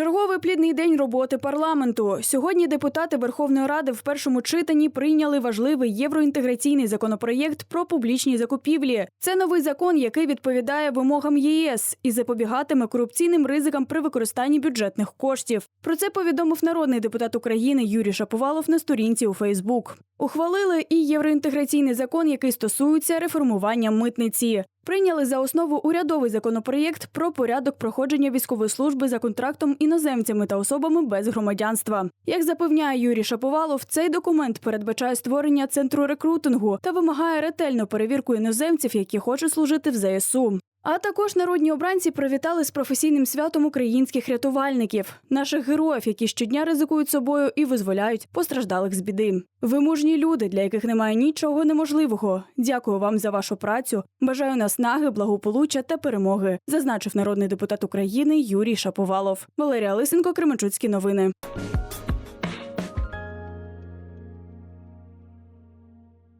Черговий плідний день роботи парламенту. Сьогодні депутати Верховної Ради в першому читанні прийняли важливий євроінтеграційний законопроєкт про публічні закупівлі. Це новий закон, який відповідає вимогам ЄС і запобігатиме корупційним ризикам при використанні бюджетних коштів. Про це повідомив народний депутат України Юрій Шаповалов на сторінці у Фейсбук. Ухвалили і євроінтеграційний закон, який стосується реформування митниці. Прийняли за основу урядовий законопроєкт про порядок проходження військової служби за контрактом іноземцями та особами без громадянства. Як запевняє Юрій Шаповалов, цей документ передбачає створення центру рекрутингу та вимагає ретельну перевірку іноземців, які хочуть служити в ЗСУ. А також народні обранці привітали з професійним святом українських рятувальників, наших героїв, які щодня ризикують собою і визволяють постраждалих з біди. Ви мужні люди, для яких немає нічого неможливого. Дякую вам за вашу працю. Бажаю наснаги, благополуччя та перемоги, зазначив народний депутат України Юрій Шаповалов. Валерія Лисенко, Кременчуцькі новини.